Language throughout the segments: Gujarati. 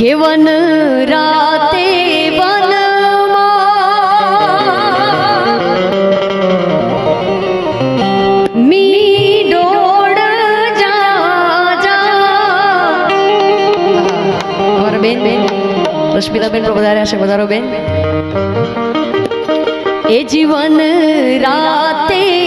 કે વન રાતે અમારા બેન બેન, રશ્મિતાબેન પણ વધાર્યા છે વધારો બેન. એ જીવન રાતે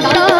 那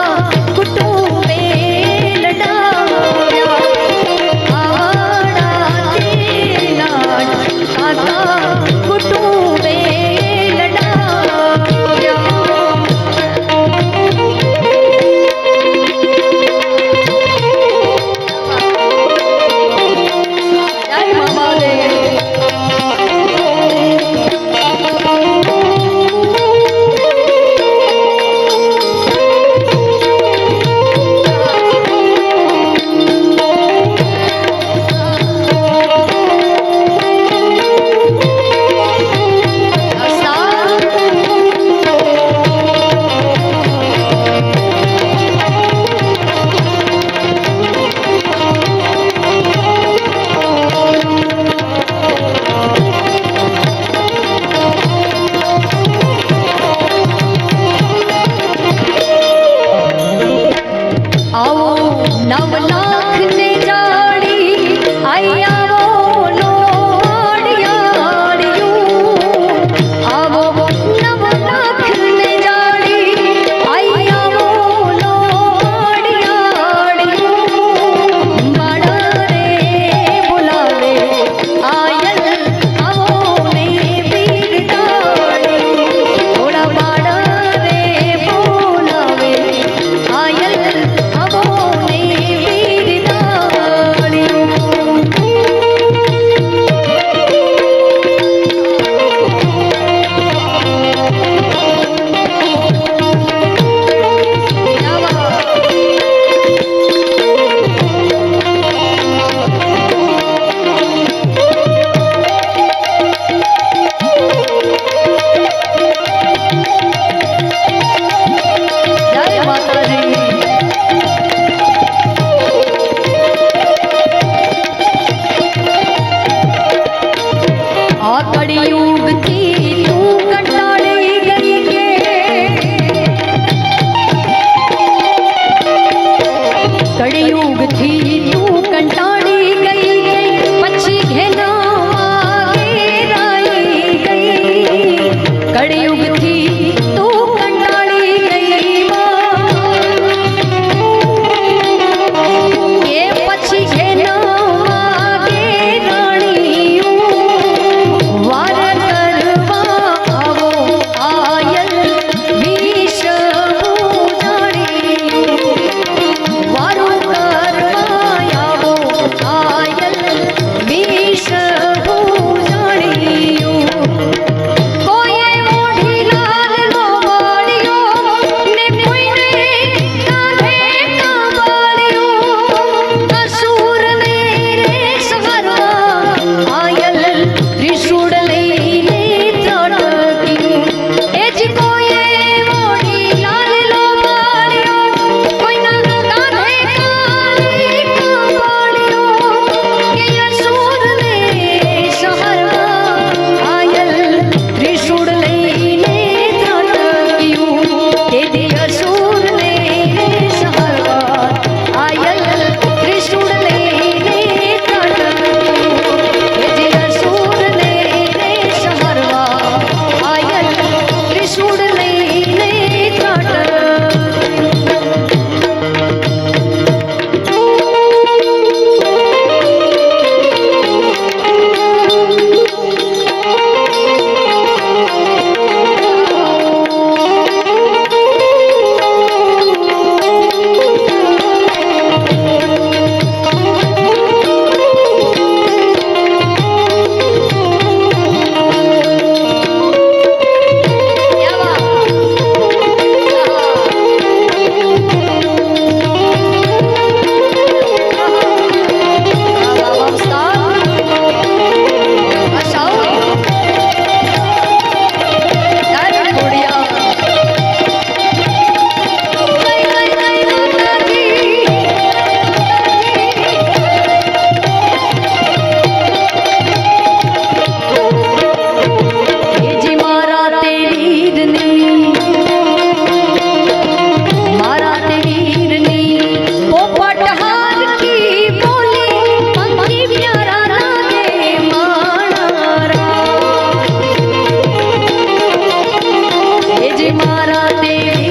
রাতে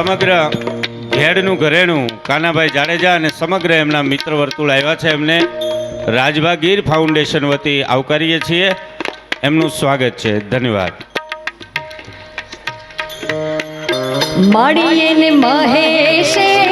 સમગ્ર ઘેડનું, ઘરેણું કાનાભાઈ જાડેજા અને સમગ્ર એમના મિત્ર વર્તુળ આવ્યા છે એમને રાજભા ગીર ફાઉન્ડેશન વતી આવકારીએ છીએ. એમનું સ્વાગત છે. ધન્યવાદ. મળીએ મહેશે